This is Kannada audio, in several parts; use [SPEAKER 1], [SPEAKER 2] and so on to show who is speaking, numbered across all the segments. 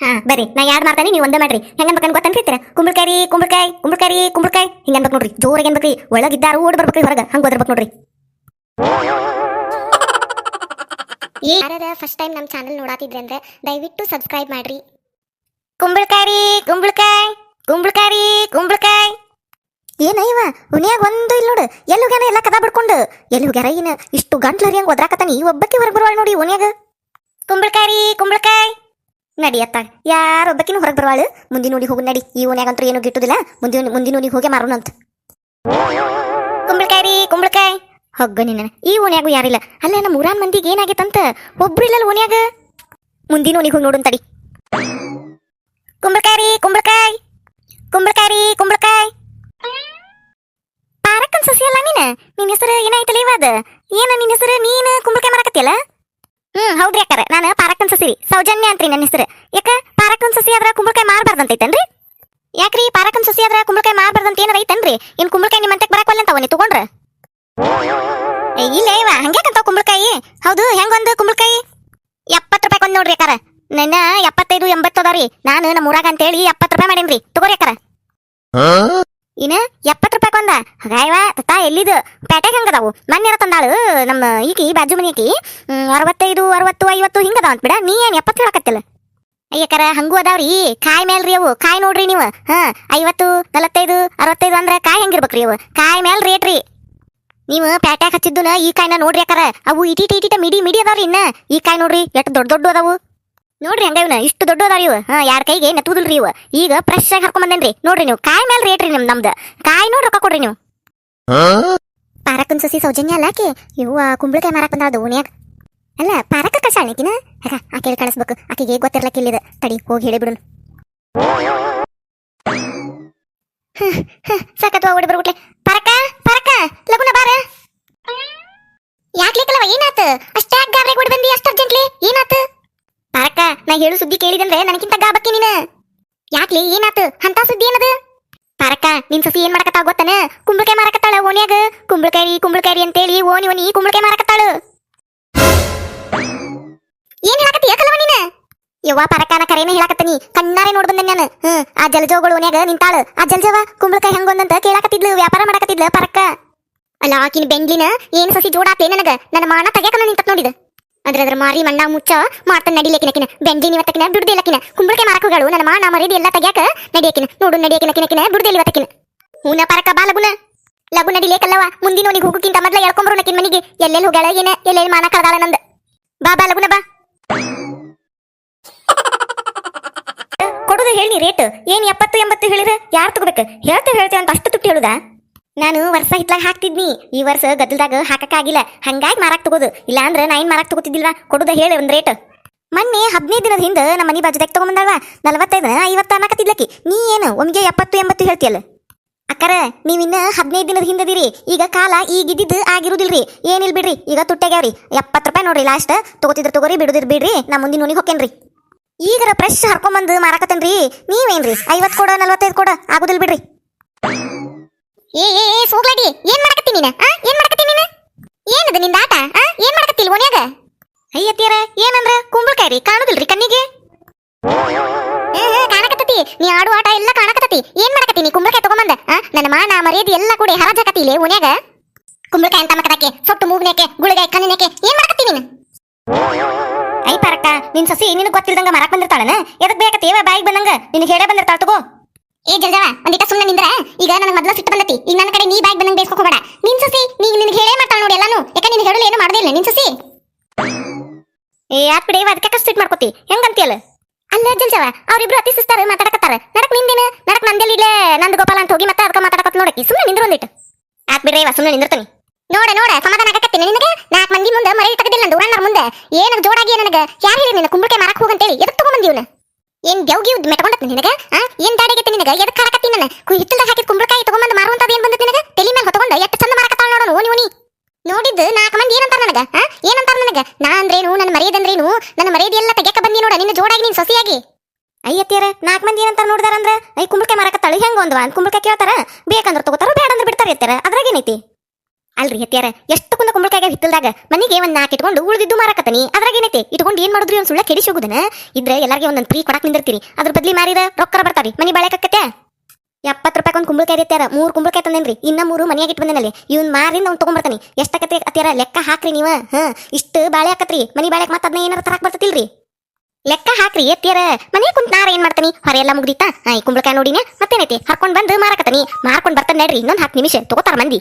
[SPEAKER 1] ಹಾ ಬರ್ರಿ. ನಾ ಯಾಡ್ ಮಾಡ್ತಾನೆ ನೀವು ಒಂದೇ ಮಾಡ್ರಿ. ಹೆಂಗ ಅನ್ಬೇಕನ್ ಗೊತ್ತನ್ರಿ ಕುಂಬಳಕಾಯಿ ಕುಂಬಳಕಾಯಿ ಕುಂಬಳಕಾಯಿ ಕುಂಬಳಕಾಯಿ. ಹಿಂಗ ಅನ್ಬೇಕು ನೋಡ್ರಿ. ಜೋರಾಗಿ ಅನ್ಬೇಕ್ರಿ ಒಳಗಿದ್ದಾರು ಓಡ್ ಬರ್ಬೇಕ್ರಿ ಹೊರಗೆ. ಹಂಗ ಓದಿರ್ಬೇಕು ನೋಡ್ರಿ. ಯಾರದ ಫಸ್ಟ್ ಟೈಮ್ ನಮ್ಮ ಚಾನಲ್ ನೋಡಾತಿದ್ರಿ ಅಂದ್ರೆ ದಯವಿಟ್ಟು ಸಬ್ಸ್ಕ್ರೈಬ್ ಮಾಡ್ರಿ. ಕುಂಬಳಕಾಯಿ ಕುಂಬಳಕಾಯಿ ಕುಂಬಳಕಾಯಿ ಕುಂಬಳಕಾಯಿ. ಏನ ಇವ? ಉನಿಯಾಗ ಒಂದು ಇಲ್ಲ ನೋಡು. ಎಲ್ಲಿ ಹೋಗ್ಯಾನ? ಎಲ್ಲ ಕದ ಬಿಡ್ಕೊಂಡು. ಎಲ್ಲಿ ಹೋಗ್ಯಾರ ಏನ ಇಷ್ಟು ಗಂಟ್ಲರಿ ಹಂಗ ಒದ್ರಾಕತ್ತಾನ? ಈ ಒಬ್ಬಕ್ಕೆ ಹೊರಗೆ ಬರುವಾಳ ನೋಡಿ ಉನಿಯಾಗ ಕುಂಬಳಕಾಯಿ ಕುಂಬಳಕಾಯಿ. ನಡಿ ಅತ್ತ. ಯಾರೊಬ್ಬಕಿನೂ ಹೊರಗೆ ಬರುವಾಳು? ಮುಂದಿನ ನೋಡಿ ಹೋಗು, ನಡಿ. ಈ ಓನ್ಯಾಗಂತೂ ಏನು ಗಿಟ್ಟುದಿಲ್ಲ. ಮುಂದಿನ ಮುಂದಿನ ನೋಡಿ ಹೋಗಿ ಮಾರೋಣಂತ ಕುಂಬಳಕಾಯಿ ಕುಂಬಳಕಾಯಿ. ಹೊಗ್ಗ ನಿನ್ನ. ಈ ಓನ್ಯಾಗೂ ಯಾರಿಲ್ಲ? ಅಲ್ಲ, ನಮ್ಮ ಊರಾನ್ ಮಂದಿಗೆ ಏನಾಗೈತಂತ ಒಬ್ರು ಇಲ್ಲಲ್ಲ ಓನ್ಯಾಗ ಮುಂದಿನ ಓಣಿಗೆ ಹೋಗಿ ನೋಡೋಣ ತಡಿ ಕುಂಬಳಕಾಯಿ ಕುಂಬಳಕಾಯಿ. ಕುಂಬಳಕಾಯಿ ಕುಂಬಳಕಾಯಿ. ಪಾರಕ್ಕನ್ ಸಸಿ ಅಲ್ಲ ನೀನ? ನಿನ್ನ ಹೆಸರು ಏನಾಯ್ತಲ್ಲ ಇವಾದ ಏನ ನಿನ್ನ ಹೆಸರು? ನೀನು ಕುಂಬಳಕಾಯಿ ಮಾರಕತ್ತಿಯಲ್ಲ? ಹ್ಮ್, ಹೌದ್ರಿ ಅಕ್ಕಾರ. ನಾನು ಪಾರಕ್ಕನ್ ಸಸಿ ಸೌಜನ್ಯ ಅಂತ್ರಿ ನನ್ನ ಹೆಸರು. ಯಾಕ? ಪಾರಕ್ಕನ್ ಸಸಿ ಆದ್ರ ಕುಂಬಳಕಾಯಿ ಮಾರಬಾರ್ದಂತೈತೇನ್ರಿ? ಯಾಕ್ರಿ? ಪಾರಕ್ಕನ್ ಸಸಿ ಆದ್ರ ಕುಂಬಳಕಾಯಿ ಮಾರಬಾರ್ದಂತ ಏನಾರ ಐತನ್ರಿ? ಇನ್ ಕುಂಬಳಕಾಯಿ ನಿಮ್ಮ ಅಂತಕ್ ಬರಕ್ ಅಂತ ಅವನಿ ತಗೊಂಡ್ರ? ಇಲ್ಲ ಇವ. ಹಂಗ್ಯಾಕಂತ ಕುಂಬಳಕಾಯಿ? ಹೌದು, ಹೆಂಗೊಂದು ಕುಂಬಳಕಾಯಿ? ಎಪ್ಪತ್ತು ರೂಪಾಯಿ ಒಂದ್ ನೋಡ್ರಿ ಅಕ್ಕಾರ. ನನ್ನ ಎಪ್ಪತ್ತೈದು ಎಂಬತ್ತು ಅದಾವ್ರಿ ನಾನು ನಮ್ಮ ಊರಾಗ ಅಂತೇಳಿ ಎಪ್ಪತ್ತು ರೂಪಾಯಿ ಮಾಡೇನ್ರಿ. ತಗೋರಿ ಅಕ್ಕಾರ. ಇನ್ನ ಎಪ್ಪತ್ತು ರೂಪಾಯಿ ಕೊಂದ. ಹಾಗಾಯವ ತತ್ತ ಎಲ್ಲಿದು? ಪೇಟೆಗೆ ಹಂಗದಾವು? ಮೊನ್ನೆ ತಂದಾಳು, ನಮ್ಮ ಈಕಿ, ಬಾಜು ಮನೆ ಈಕಿ ಅರವತ್ತೈದು, ಅರವತ್ತು, ಐವತ್ತು ಹಿಂಗದಾವ ಅಂತ ಬಿಡ. ನೀ ಏನ್ ಎಪ್ಪತ್ತು ಹೇಳಕತ್ತಿಲ್ಲ? ಅಯ್ಯಕರ, ಹಂಗೂ ಅದಾವ್ರಿ. ಕಾಯಿ ಮೇಲ್ರಿ ಅವು. ಕಾಯಿ ನೋಡ್ರಿ ನೀವು. ಹಾ, ಐವತ್ತು, ನಲವತ್ತೈದು, ಅರವತ್ತೈದು ಅಂದ್ರೆ ಕಾಯಿ ಹೆಂಗಿರ್ಬೇಕ್ರಿ ಅವು? ಕಾಯಿ ಮೇಲ್ ರೇಟ್ ರೀ. ನೀವು ಪ್ಯಾಟ್ಯಾಗ ಹಚ್ಚಿದ್ದು ಈ ಕಾಯಿನ ನೋಡ್ರಿ ಅಕ್ಕಾರ ಅವು ಇಟಿ ಇಟಿಟ ಮಿಡಿ ಮಿಡಿ ಅದಾವ್ರಿ ಇನ್ನ. ಈ ಕಾಯಿ ನೋಡ್ರಿ, ಎಷ್ಟು ದೊಡ್ಡ ದೊಡ್ಡ ಅದಾವು. ನೋಡ್ರಿ ಹಂಗ ಇವನ? ಇಷ್ಟು ದೊಡ್ಡ ಅದಾವ ಇವು ಹಾ, ಯಾರ ಕೈಗೆ ನೆತ್ತುದಿಲ್ರಿ ಇವ ಈಗ ಫ್ರೆಶ್ ಆಗಿ ಹರ್ಕೊಂಡ್ ಬಂದೇನ್ರಿ. ನೋಡ್ರಿ ನೀವು, ಕಾಯಿ ಮೇಲೆ ರೇಟ್ ರೀ ನಿಮ್ ನಮ್ದು. ಕಾಯಿ ನೋಡಿ ರೊಕ್ಕ ಕೊಡ್ರಿ ನೀವು. ಪಾರಕ್ಕನ್ ಸಸಿ ಸೌಜನ್ಯ ಅಲ್ಲಾಕಿ ಇವ್ವ ಕುಂಬಳಕಾಯಿ ಮಾರಕ್ ಬಂದಾಳ ದೋಣಿಯಾಗ. ಅಲ್ಲ, ಪಾರಕ್ಕ ಕಳ್ಸಾಳಕಿನ ಹಗ ಆಕೆಗೆ ಕಳಿಸ್ಬೇಕು ಆಕೆಗೆ ಗೊತ್ತಿರ್ಲಕ್ಕ ಇಲ್ಲಿದ. ತಡಿ, ಹೋಗಿ ಹೇಳಿ ಬಿಡು ಸಕತ್ ಓಡಿ ಬರ್ಬಿಟ್ಲೆ. ಪರಕ ಪರಕ ಲಗುನ ಬಾರ. ಯಾಕ್ಲಿಕ್ಕಲ್ಲವ ಏನಾತ? ಅಷ್ಟ್ಯಾಕ್ ಗಾಬ್ರೆ ಓಡಿ ಬಂದಿ? ಅಷ್ಟ ಅರ್ಜೆಂಟ್ಲಿ ಏನಾತ? ಹೇಳು ಸುದ್ದಿ ಕೇಳಿದಂದ್ರೆ ನನಗಿಂತ ಗಾಬಕ್ಕೆ ನೀನು. ಯಾಕ್ಲಿ, ಏನಾತು? ಅಂತ ಸುದ್ದಿ ಏನದು? ಪಾರಕ್ಕ, ನಿನ್ ಸಸಿ ಏನ್ ಮಾಡಕತ್ತಾ ಗೊತ್ತನ? ಕುಂಬಳಕಾಯಿ ಮಾರಕತ್ತಾಳ ಓಣ್ಯಾಗ? ಕುಂಬಳಕಾಯಿ ಕುಂಬಳಕಾಯಿ ಅಂತೇಳಿ ಓಣಿ ಓಣಿ ಕುಂಬಳಕಾಯಿ ಮಾರಕತ್ತಾಳು. ಏನ್ ಹೇಳಕತ್ತಿ ಯಾಕಲ್ಲ ನೀನ? ಯವ್ವ ಪರಕಾನ ಕರೇನ ಹೇಳಕತ್ತೀನಿ. ಕಣ್ಣಾರೆ ನೋಡ್ ಬಂದೆ ನಾನು. ಹ್ಮ್, ಆ ಜಲಜೋಗಳು ಓಣ್ಯಾಗ ನಿಂತಾಳು. ಆ ಜಲಜವ ಕುಂಬಳಕಾಯಿ ಹೆಂಗೊಂದಂತ ಕೇಳಕತ್ತಿದ್ಲು, ವ್ಯಾಪಾರ ಮಾಡಕತ್ತಿದ್ಲು ಪರಕ್ಕ. ಅಲ್ಲ, ಆಕಿನ ಬೆಂಗ್ಲಿನ ಏನ್ ಸಸಿ ಜೋಡಾತ್ಲೆ ನನಗ? ನನ್ನ ಮಾನ ತೆಗ್ಯಾಕ ನಿಂತ ನೋಡಿದ. ಅದ್ರ ಅದ್ರ ಮಾರಿ ಮಣ್ಣ ಮುಚ್ಚ ಮಾಡ್ತಾನೆ ನಡಿಲೇಕಿನಕಿನ ಬೆಂಗ್ಲಿ ಇವತ್ತಕಿನ ಬಿಡುದಿಲ್ಲಕಿನ ಕುಂಬಳಕಾಯಿ ಮಾರಕ ಹೋಗಳು ನನ್ನ ಮಾನ ಮರಿದಿ ಎಲ್ಲ ತೆಗ್ಯಾಕ ನಡಿಯಕಿನ, ನೋಡು ನಡಿಯಕಿನಕಿನಕಿನ ಬಿಡುದಿಲ್ಲ ಇವತ್ತಕಿನ. ಹೂನ ಪರಕ ಬಾ ಲಗುನ. ಲಗು ನಡಿಲೇಕಲ್ಲವ, ಮುಂದಿನ ಅವನಿಗೆ ಹೋಗೋಕ್ಕಿಂತ ಮೊದ್ಲ ಎಳ್ಕೊಂಬರು ನಕಿನ ಮನಿಗೆ. ಎಲ್ಲೆಲ್ಲಿ ಹೋಗ್ಯಾಳ ಏನ, ಎಲ್ಲೆಲ್ಲಿ ಮಾನ ಕಳ್ದಾಳ ನಂದ. ಬಾ ಬಾ ಲಗುನ, ಬಾ. ಕೊಡುದು ಹೇಳಿ ರೇಟ್, ಏನ್ ಎಪ್ಪತ್ತು ಎಂಬತ್ತು ಹೇಳಿದ್ರೆ? ಯಾರು ತಗೋಬೇಕು? ಹೇಳ್ತೇವೆ ಹೇಳ್ತೇವೆ ಅಂತ ಅಷ್ಟು ತುಟ್ಟಿ ಹೇಳುದಾ? ನಾನು ವರ್ಷ ಹಿತ್ಲಾಗ ಹಾಕ್ತಿದ್ನಿ. ಈ ವರ್ಷ ಗದ್ದಲ್ದಾಗ ಹಾಕಕ್ಕಾಗಿಲ್ಲ ಹಂಗಾಗಿ ಮಾರಾಕ್ ತಗೋದು. ಇಲ್ಲ ಅಂದ್ರೆ ನಾ ಏನ್ ಮಾರಾಕ್ ತಗೋತಿದ್ದಿಲ್ವಾ? ಕೊಡುದ ಹೇಳಿ ಒಂದ್ ರೇಟ್. ಮೊನ್ನೆ ಹದಿನೈದು ದಿನದ ಹಿಂದೆ ನಮ್ಮ ಮನಿ ಬಾಜುದಾಗ ತಗೊಂಬಂದಲ್ವ ನಲವತ್ತೈದು, ಐವತ್ತು ಅನ್ನಕತ್ತಿದ್ಲಕ್ಕಿ ನೀ ಏನು ಒಮ್ಗೆ ಎಪ್ಪತ್ತು, ಎಂಬತ್ತು ಹೇಳ್ತಿಯಲ್ಲ? ಅಕ್ಕರ ನೀವಿನ್ನ ಹದಿನೈದು ದಿನದ ಹಿಂದದಿರಿ ಈಗ ಕಾಲ ಈಗಿದ್ದಿದ್ದು ಆಗಿರುದಿಲ್ರಿ. ಏನಿಲ್ಲ ಬಿಡ್ರಿ? ಈಗ ತುಟ್ಟಾಗ್ಯಾವ್ರಿ ಎಪ್ಪತ್ತು ರೂಪಾಯಿ ನೋಡ್ರಿ ಲಾಸ್ಟ್. ತಗೋತಿದ್ರ ತಗೋರಿ ಬಿಡುದಿರ್ ಬಿಡ್ರಿ. ನಾ ಮುಂದಿನ ನೋನಿಗೆ ಹೊಕ್ಕೇನ್ರಿ. ಈಗರ ಫ್ರೆಶ್ ಹರ್ಕೊಂಬಂದು ಮಾರಾಕತ್ತೇನ್ರಿ. ನೀವೇನ್ರಿ? ಐವತ್ತು ಕೊಡ, ನಲ್ವತ್ತೈದು ಕೊಡ. ಆಗುದಿಲ್ಲ ಬಿಡ್ರಿ. ಏ ಏ ಏನ್ ಮಾಡಕತ್ತಿ ನೀನ? ಆ, ಏನ್ ಮಾಡಕತ್ತಿ ನೀನ? ಏನದ ನಿಂದ ಆಟ? ಆ, ಏನ್ ಮಾಡಕತ್ತಿಲ್ ಓಣ್ಯಾಗ ಅಯ್ಯತ್ತಿಯರ ಏನಂದ್ರ? ಕುಂಬಳಕಾಯಿ ರೀ, ಕಾಣುದಿಲ್ರಿ ಕಣ್ಣಿಗೆ? ಕಾಣಕತ್ತತಿ. ನೀ ಆಡು ಆಟ ಎಲ್ಲ ಕಾಣಕತ್ತತಿ. ಏನ್ ಮಾಡಕತ್ತಿ ನೀ ಕುಂಬಳಕಾಯಿ ತಗೊಂಬಂದ? ಆ, ನನ್ನ ಮಾನ, ಮರ್ಯಾದೆ ಎಲ್ಲ ಕೂಡಿ ಹರಾಜಾಕತ್ತಿ ಇಲ್ಲೇ ಓಣ್ಯಾಗ ಕುಂಬಳಕಾಯಿ ಅಂತ ಮಕದಕ್ಕೆ ಸೊಟ್ಟು ಮೂಗ್ನೇಕೆ ಗುಳಿಗಾಯಿ ಕಣ್ಣಿನೇಕೆ ಏನ್ ಮಾಡಕತ್ತಿ ನೀನು? ಐ ಪಾರಕ್ಕ, ನಿನ್ ಸಸಿ ನಿನಗೆ ಗೊತ್ತಿಲ್ದಂಗ ಮರಕ್ ಬಂದಿರ್ತಾಳನ? ಎದಕ್ ಬೇಕತ್ತೇವ ಬಾಯಿಗೆ ಬಂದಂಗ. ನಿನಗೆ ಹೇಳೇ ಬಂದಿರ್ತಾಳ, ತಗೋ. ಏ ಜಲ್ಜವ ಒಂದಿಟ ಈಗ ನನಗೆ ಮೊದಲ ಸಿಟ್ಟು ಬಂದತಿ. ಈಗ ನನ್ನ ಕಡೆ ನೀ ಬ್ಯಾಗ್ ಬಂದಂಗೆ ಬೇಸ್ಕೊ ಹೋಗಬೇಡ. ನಿನ್ ಸಸಿ ನೀ ನಿನಗೆ ಹೇಳೇ ಮಾಡ್ತಾಳ ನೋಡಿ ಎಲ್ಲಾನು. ಯಾಕೆ ನಿನಗೆ ಹೇಳಲು ಏನು ಮಾಡದೇ ಇಲ್ಲ ನಿನ್ ಸಸಿ. ಏ ಯಾಕೆ ಬಿಡಿ ಅದಕ್ಕೆ ಕಷ್ಟ ಸಿಟ್ಟು ಮಾಡ್ಕೋತಿ. ಹೆಂಗಂತಿಯಲ್ಲ ಅಲ್ಲ ಜಲ್ಜವ ಅವರಿಬ್ರು ಅತಿ ಸುಸ್ತಾರ ಮಾತಾಡಕತ್ತಾರ. ನಡಕ್ ನಿಂದೇನ? ನಡಕ್ ನಂದೆಲ್ಲ ಇಲ್ಲೇ ನಂದು ಗೋಪಾಲ ಅಂತ ಹೋಗಿ ಮತ್ತೆ ಅದಕ್ಕೆ ಮಾತಾಡಕತ್ ನೋಡಕ್ಕೆ. ಸುಮ್ಮನೆ ನಿಂದ್ರು ಒಂದಿಟ್ಟು ಆತ್ ಬಿಡ್ರಿ ಇವ ಸುಮ್ಮನೆ ನಿಂದಿರ್ತೀನಿ. ನೋಡ ನೋಡ ಸಮಾಧಾನ ಆಗಕತ್ತೀನಿ ನಿನಗೆ. ನಾಲ್ಕು ಮಂದಿ ಮುಂದೆ ಮರಿ ತಗದಿಲ್ಲ ನಂದು ಊರಣ್ಣರ ಮುಂದೆ. ಏನಕ್ಕೆ ಜೋಡಾಗಿ ನನಗೆ? ಯಾರು ಹೇಳಿ ನಿನ್ನ ಕುಂಬಳಕೆ ಮಾರಕ್ಕೆ ಹೋಗಂತೇಳಿ? ಎದಕ್ಕೆ ತಗೊಂಬಂದಿವ್ನ ಏನ್ ಗೆವ್ಗಿ ಮೆಟ್ಕೊಂಡತ್ ನಿನಗ? ನಿನಗ? ಎದಕ್ಕೆ ಹಾಕತ್ತಿ ನನ್ನ? ಹಿತ್ತಲ್ದಾಗ ಹಾಕಿದ ಕುಂಬಳಕಾಯಿ ತಗೊಂಬಂದು ಮಾರುವಂತದ ಏನ್ ಬಂದತ್ ನಿನಗೆ? ತಲೆ ಮೇಲೆ ಹೊತ್ಕೊಂಡ ಎಷ್ಟು ಚಂದ ಮಾರಕತ್ತಾಳ ನೋಡೋಣ ಓನಿ ಓನಿ ನೋಡಿದ್ದು ನಾಲ್ಕು ಮಂದಿ ಏನಂತಾರ ನನಗೆ? ಆ? ಏನಂತಾರ ನನಗೆ? ನಾ ಅಂದ್ರೇನು, ನನ್ನ ಮರ್ಯಾದಂದ್ರೇನು ನನ್ನ ಮರ್ಯಾದೆ ಎಲ್ಲ ತೆಗೆಕ ಬಂದಿ ನೋಡ, ನಿನ್ನ ಜೋಡಾಗಿ ನೀನ್ ಸೊಸಿಯಾಗಿ. ಅಯ್ಯತ್ತಿಯರ ನಾಲ್ಕು ಮಂದಿ ಏನಂತಾರ ನೋಡಿದಾರಂದ್ರ ಐ ಕುಂಬಳಕಾಯಿ ಮಾರಕತ್ತಾಳು, ಹೆಂಗ ಒಂದ್ವಾ? ಕುಂಬಳಕಾಯಿ ಕೇಳ್ತಾರ? ಬೇಕಂದ್ರೆ ತಗೋತಾರ ಬೇಡ ಅಂದ್ರೆ ಬಿಡ್ತಾರ ಎತ್ತಾರ ಅದ್ರಾಗ ಏನೈತಿ? ಅಲ್ರಿ ಹತ್ಯಾರ ಎಷ್ಟು ಕುಂದ ಕುಂಬಳಕಾಯಿಗೆ ಹಿತ್ತಲ್ದಾಗ? ಮನೆಗೆ ಒಂದ್ ನಾಲ್ಕು ಇಟ್ಕೊಂಡು ಉಳಿದಿದ್ದು ಮಾರಾಕತ್ತನಿ. ಅದ್ರಾಗ ಏನೈತೆ? ಇಟ್ಕೊಂಡು ಏನು ಮಾಡಿದ್ರಿ ಒಂದ್ ಸುಳ್ಳ ಕೆಡಿಸಿ ಹೋಗುದನ ಇದ್ರೆ ಎಲ್ಲಾರ್ಗೆ ಒಂದೊಂದು ಫ್ರೀ ಕೊಡಕ್ ನಿಂದಿರ್ತೀರಿ. ಅದ್ರ ಬದ್ಲಿ ಮಾರಿದ ರೊಕ್ಕರ ಬರ್ತಾರಿ ಮನಿ ಬಾಳೆಕತ್ತೆ ಎಪ್ಪತ್ತು ರೂಪಾಯಿ ಒಂದು ಕುಂಬಳಕಾಯಿ ಎತ್ಯಾರ ಮೂರು ಕುಂಬಳಕಾಯಿ ತಂದೇನ್ರಿ. ಇನ್ನ ಮೂರು ಮನೆಯಾಗ ಇಟ್ಟು ಬಂದೇನಲ್ಲಿ. ಇವ್ನ ಮಾರಿಂದ ಅವ್ನು ತೊಗೊಂಬರ್ತಾನೆ. ಎಷ್ಟಕತ್ತೆ ಅತ್ಯಾರ? ಲೆಕ್ಕ ಹಾಕ್ರಿ ನೀವ. ಹಾ, ಇಷ್ಟು ಬಾಳೆ ಹಾಕತ್ರಿ ಮನಿ ಬಾಳೆಕ್ ಮತ್ತೆ ಅದನ್ನ ಏನಾರ ತರಕ್ ಬರ್ತತಿಲ್ರಿ ಲೆಕ್ಕ ಹಾಕ್ರಿ ಎತ್ತಿಯರ. ಮನೆ ಕುಂತ ನಾರ ಏನ್ ಮಾಡ್ತಾನಿ? ಹೊರ ಎಲ್ಲ ಮುಗ್ದಿತ್ತಾ ಹಾ ಈ ಕುಂಬಳಕಾಯಿ ನೋಡಿನ ಮತ್ತೇನೈತಿ? ಹರ್ಕೊಂಡು ಬಂದು ಮಾರಾಕತ್ತಾನಿ. ಮಾರ್ಕೊಂಡು ಬರ್ತಾನೆ ನಡ್ರಿ. ಇನ್ನೊಂದು ಹತ್ತು ನಿಮಿಷ ತಗೋತಾರ ಮಂದಿ.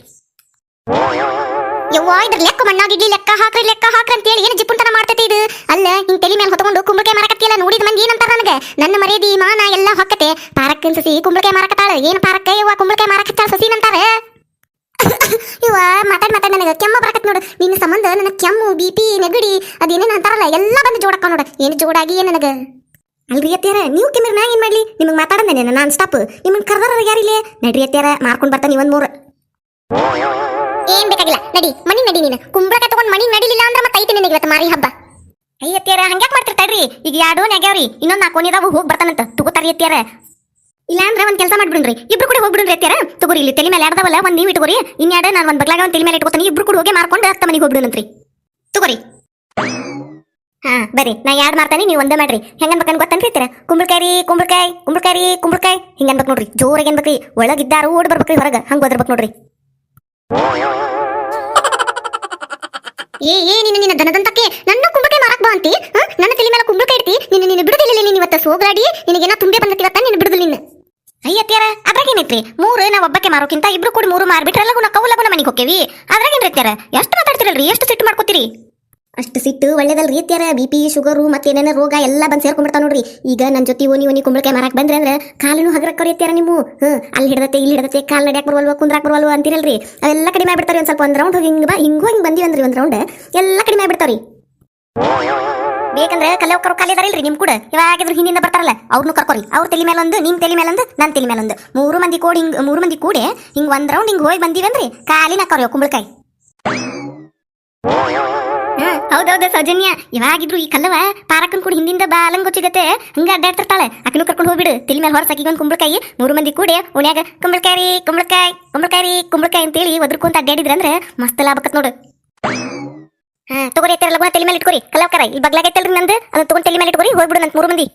[SPEAKER 1] ಯವ್ವಾ ಇದ್ರ ಲೆಕ್ಕ ಮಣ್ಣಾಗಿಡ್ಲಿ ಲೆಕ್ಕ ಹಾಕ್ರಿ ಲೆಕ್ಕ ಹಾಕ್ರಿ ಅಂತೇಳಿ ಏನು ಜಿಪ್ಪುಂತನ ಮಾಡ್ತೈತಿ ಇದು? ಅಲ್ಲ ಹಿಂಗ್ ತಲೆ ಮೇಲೆ ಹೊತ್ಕೊಂಡು ಕುಂಬಳಕಾಯಿ ಮಾರಕತ್ತಿಲ್ಲ ನೋಡಿದ ಮಂದಿ ಏನಂತಾರ ನನಗೆ? ನನ್ನ ಮರ್ಯಾದಿ, ಮಾನ ಎಲ್ಲ ಹೊಕ್ಕತೆ. ಪಾರಕ್ ಸಸಿ ಕುಂಬಳಕಾಯಿ ಮಾರಕತ್ತಾಳ? ಏನು ಪಾರಕ್ಕ ಯವ್ವ, ಕುಂಬಳಕಾಯಿ ಮಾರಕತ್ತಾಳ ಸಸಿ ನಂತಾರ? ಇವ ಮಾತಾಡ್ ಮಾತಾಡ್ ನನಗೆ, ಕೆಮ್ಮ ಬರಕತ್ ನೋಡು. ನಿನ್ನ ಸಂಬಂಧ, ನನ್ನ ಕೆಮ್ಮು ಬಿ ಪಿ ನೆಗಡಿ, ಅದೇನೇನು ಅಂತಾರಲ್ಲ, ಎಲ್ಲ ಬಂದು ಜೋಡಕ್ಕ ನೋಡು. ಏನು ಜೋಡಾಗಿ, ಏನು ನನಗೆ? ಅಲ್ರಿ ಅತ್ಯಾರ ನೀವು ಕೆಮ್ಮಿರ ನಾ ಏನ್ ಮಾಡ್ಲಿ? ನಿಮಗೆ ಮಾತಾಡಂದೇನೆ ನಾನು ಸ್ಟಾಪ್ ನಿಮ್ಮನ್ನು ಕರ್ದಾರ ಯಾರಿಲ್ಲ? ನಡ್ರಿ ಅತ್ಯಾರ ಮಾರ್ಕೊಂಡು ಬರ್ತಾನೆ ಒಂದು ಮೂರು. ಏನ್ ಬೇಕಾಗಿಲ್ಲ. ನಡಿ, ಮನಿ ನಡಿ ನೀನು. ಕುಂಬಳಕಾಯಿ ತಗೊಂಡ್ ಮನಿ ನಡಿಲಿಲ್ಲ ಅಂದ್ರೆ ಮತ್ತೆ ಐತಿ ನಿನಗೆ ಇವತ್ತು ಮಾರಿ ಹಬ್ಬ. ಅಯ್ಯತ್ತಿಯರ ಅತ್ಯಾರ ಹಂಗ್ಯಾಕ್ ಮಾಡ್ತಿರ್ತಾರ್ರಿ ಈಗ ಎರಡು ನೆಗ್ಯಾವ್ರಿ ಇನ್ನೊಂದ್ ನಾಲ್ಕು ಓನಿದಾವು ಹೋಗಿ ಬರ್ತಾನಂತ. ತಗೋತಾರಿ ಅತ್ತಿಯಾರ. ಇಲ್ಲ ಅಂದ್ರೆ ಒಂದ್ ಕೆಲಸ ಮಾಡ್ಬಿಡ್ರಿ ಇಬ್ರು ಕೂಡ ಹೋಗ್ಬಿಡ್ರಿ ಅತ್ತಿಯಾರ. ತಗೋರಿ, ಇಲ್ಲಿ ತಲೆ ಮೇಲೆ ಎರಡದವಲ್ಲ ಒಂದ್ ನೀವು ಇಟ್ಕೋರಿ. ಇನ್ಯಾಡ ನಾನು ಒಂದ್ ಬಗ್ಲಾಗ ಒಂದ್ ತಲೆ ಮೇಲೆ ಇಟ್ಕೋತೀನಿ. ಇಬ್ರು ಕೂಡ ಹೋಗಿ ಮಾರ್ಕೊಂಡು ಅತ್ತ ಮನೆಗೆ ಹೋಗ್ಬಿಡುನಂತ್ರಿ ಹಾ, ಬರ್ರಿ. ನಾ ಯಾಡ್ ಮಾಡ್ತಾನೆ ನೀವು ಒಂದೇ ಮಾಡ್ರಿ. ಹೆಂಗನ್ಬೇಕನ್ ಗೊತ್ತನ್ರಿ ಅತ್ಯಾರ ಕುಂಬಳಕಾಯಿ ಕುಂಬಳಕಾಯಿ ಕುಂಬಳಕಾಯಿ ಕುಂಬಳಕಾಯಿ. ಹಿಂಗ ಅನ್ಬೇಕು ನೋಡ್ರಿ. ಜೋರಾಗಿ ಅನ್ಬೇಕ್ರಿ ಒಳಗಿದ್ದಾರು ಓಡ್ ಬರ್ಬೇಕ್ರಿ ಹೊರಗೆ. ಹಂಗ ಓದಿರ್ಬೇಕು ನೋಡ್ರಿ. ಏ ಏ, ನಿನ್ನ ನಿನ್ನ ದನದಂತಕ್ಕೆ ನನ್ನ ಕುಂಬಕ್ಕೆ ಮಾರಕ್ ಬಾ ಅಂತಿ? ನನ್ನ ತಲೆ ಮೇಲೆ ಕುಂಬಳಕಾಯಿ ಇಡ್ತಿ? ನಿನ್ನ ನಿನ್ನ ಬಿಡುದಿಲ್ಲ ನೀನು ಇವತ್ತ ಸೋಗ್ರಾಡಿ? ನಿನಗೇನ ತುಂಬೆ ಬಂದತಿ ಇವತ್ತ ನಿನ್ನ ಬಿಡುದಿಲ್ಲ ನಿನ್ನ. ಅಯ್ಯತ್ಯಾರ ಅದ್ರಾಗ ಏನೈತ್ರಿ ಮೂರು ನಾ ಒಬ್ಬಕ್ಕೆ ಮಾರೋಕ್ಕಿಂತ ಇಬ್ರು ಕೂಡ ಮೂರು ಮಾರ್ಬಿಟ್ರೆ ಗುಣ ಕವು ಲಗುನ ಮನೆಗೆ ಹೋಕ್ಕೇವಿ. ಅದ್ರಾಗೇನ್ರಿ ಎಷ್ಟು ಮಾತಾಡ್ತಿರಲ್ರಿ? ಎಷ್ಟು ಸಿಟ್ಟು ಮಾಡ್ಕೋತೀರಿ? ಅಷ್ಟು ಸಿಟ್ಟು ಒಳ್ಳೇದಲ್ರಿ ಅತ್ಯಾರ ಬಿ ಪಿ ಶುಗರು ಮತ್ತೇನೇನ ರೋಗ ಎಲ್ಲ ಬಂದು ಸೇರ್ಕೊಂಡ್ಬಿಡ್ತಾವ ನೋಡ್ರಿ. ಈಗ ನನ್ನ ಜೊತೆ ಓನಿ ಓನಿ ಕುಂಬಳಕಾಯಿ ಮಾರಕ್ ಬಂದ್ರೆ ಅಂದ್ರೆ ಕಾಲನು ಹಗರಕ್ಕ ರೀತಿಯಾರ ನೀವು ಹ್ಞೂ ಅಲ್ಲಿ ಹಿಡದತ್ತೆ, ಇಲ್ಲಿ ಹಿಡದತ್ತೆ, ಕಾಲ್ ನಡ್ಯಾಕ್ ಬರುವಲ್ವ, ಕುಂದ್ರಾಕ್ ಬರುವಲ್ವ ಅಂತಿರಲ್ರಿ. ಅವೆಲ್ಲ ಕಡಿಮೆ ಆಗ್ಬಿಡ್ತಾರೆ ಒಂದ್ ಸ್ವಲ್ಪ ಒಂದು ರೌಂಡ್ ಹೋಗಿ ಹಿಂಗ ಬಾ, ಹಿಂಗೋ ಹಿಂಗ್ ಬಂದಿವಿ ಅಂದ್ರಿ ಒಂದ್ ರೌಂಡ್ ಎಲ್ಲ ಕಡಿಮೆ ಆಗ್ಬಿಡ್ತಾವ್ರಿ. ಬೇಕಂದ್ರೆ ಕಲಿಯೋಕರು ಕಲಿದಾರಿಲ್ರಿ ನಿಮ್ ಕೂಡ. ಇವಾಗಿದ್ರು ಹಿಂದಿಂದ ಬರ್ತಾರಲ್ಲ ಅವ್ರನ್ನು ಕರ್ಕೊರಿ. ಅವ್ರ ತಲೆ ಮೇಲೆ ಒಂದು, ನಿಮ್ ತಲೆ ಮೇಲೆ ಒಂದು ನನ್ನ ತಲೆ ಮೇಲೆ ಒಂದು. ಮೂರು ಮಂದಿ ಕೂಡಿ ಹಿಂಗ್, ಮೂರು ಮಂದಿ ಕೂಡಿ ಹಿಂಗ್ ಒಂದ್ ರೌಂಡ್ ಹಿಂಗ್ ಹೋಗಿ ಬಂದಿವಂದ್ರಿ ಕಾಲಿನ ಕರಿಯೋ ಕುಂಬಳಕಾಯಿ. ಹೌದೌದು ಸೌಜನ್ಯ. ಇವಾಗಿದ್ರು ಈ ಕಲ್ಲವ ಪಾರಕನ್ ಕೂಡ ಹಿಂದಿಂದ ಬಾಲಂಗೊಚ್ಚಿಗತ್ತೆ ಹಂಗ ಅಡ್ಡಾಡ್ತಿರ್ತಾಳೆ ಅಕ್ಕನು ಕರ್ಕೊಂಡು ಹೋಗ್ಬಿಡು. ತಿಳಿ ಮೇಲೆ ಹೊರ ಸಾಕಿಗೊಂದು ಕುಂಬಳಕಾಯಿ. ಮೂರು ಮಂದಿ ಕೂಡಿ ಉಣ್ಯಾಗ ಕುಂಬಳಕಾಯಿ ಕುಂಬಳಕಾಯಿ ಕುಂಬಳಕಾಯಿ ಕುಂಬಳಕಾಯಿ ಅಂತೇಳಿ ಒದ್ರಕೊಂತ ಅಡ್ಡಾಡಿದ್ರಂದ್ರೆ ಮಸ್ತ್ ಲಾಭ ಆಕತ್ ನೋಡು. ಹಾ, ತಗೋರಿ ಐತೆ ಲಗುನ, ತಲೆ ಮೇಲೆ ಇಟ್ಕೋರಿ. ಕಲ್ಲವಕರ ಈ ಬಗ್ಲಾಗೈತಲ್ರಿ ನಂದು? ಅದನ್ನ ತಗೊಂಡು ತಲೆ ಮೇಲೆ ಇಟ್ಕೋರಿ, ಹೋಗ್ಬಿಡು ನಂತ ಮೂರು ಮಂದಿ.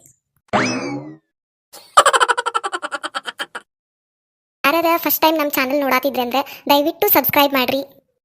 [SPEAKER 1] ಯಾರದ ಫಸ್ಟ್ ಟೈಮ್ ನಮ್ಮ ಚಾನಲ್ ನೋಡಾತಿದ್ರೆ ಅಂದ್ರೆ ದಯವಿಟ್ಟು ಸಬ್ಸ್ಕ್ರೈಬ್ ಮಾಡ್ರಿ.